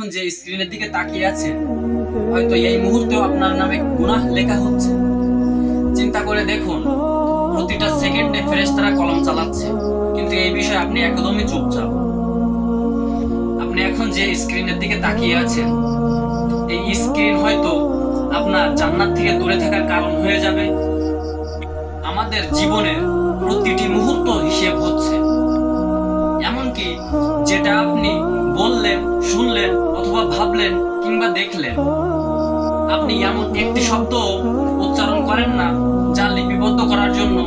এখন যে স্ক্রিনের দিকে তাকিয়ে আছেন হয়তো এই মুহূর্তেও আপনার নামে গুনাহ লেখা হচ্ছে। চিন্তা করে দেখুন, প্রতিটা সেকেন্ডে ফেরেশতারা কলম চালাচ্ছে। কিন্তু এই বিষয়ে আপনি একদমই চুপচাপ। আপনি এখন যে স্ক্রিনের দিকে তাকিয়ে আছেন, এই স্ক্রিন হয়তো আপনার জান্নাত থেকে দূরে থাকার কারণ হয়ে যাবে। আমাদের জীবনের প্রতিটি মুহূর্ত হিসেব হচ্ছে। এমনকি যেটা আপনি বললেন, শুনলেন অথবা ভাবলেন কিংবা দেখলেন। আপনি এমন একটি শব্দ উচ্চারণ করেন না, যা লিপিবদ্ধ করার জন্য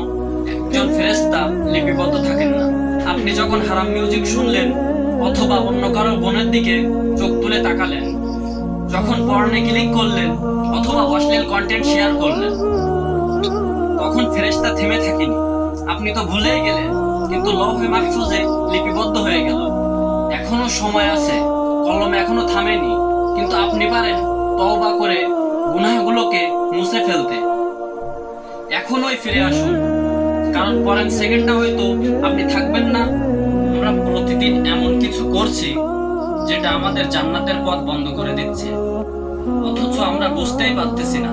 একজন ফেরেস্তা লিপিবদ্ধ থাকেন না। আপনি যখন হারাম মিউজিক শুনলেন অথবা অন্য কারও বোনের দিকে চোখ তুলে তাকালেন, যখন পর্নে ক্লিক করলেন অথবা অশ্লীল কন্টেন্ট শেয়ার করলেন, তখন ফেরেশতা থেমে থাকেনি। আপনি তো ভুলেই গেলেন, কিন্তু লভে মাহফুজে লিপিবদ্ধ হয়ে গেল। এখনও সময় আছে কলম এখনও থামেনি। কিন্তু আপনি পারেন তওবা করে গুনাহগুলোকে মুছে ফেলতে। এখনোই ফিরে আসুন। কারণ পরের সেকেন্ডটা হয়তো আপনি থাকবেন না। আমরা প্রতিদিন এমন কিছু করছি যেটা আমাদের জান্নাতের পথ বন্ধ করে দিচ্ছে। অথচ আমরা বুঝতেই পারতেছি না।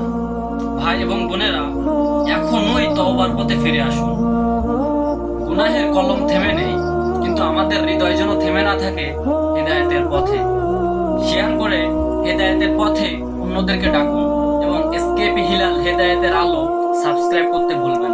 ভাই এবং বোনেরা, এখনোই তওবার পথে ফিরে আসুন। গুনাহের কলম থেমে নেই। আমাদের হৃদয় যেন থেমে না থাকে হেদায়েতের পথে। শেয়ার করে হেদায়তের পথে অন্যদেরকে ডাকুন এবং এসকেপি হিলাল হেদায়তের আলো সাবস্ক্রাইব করতে ভুলবেন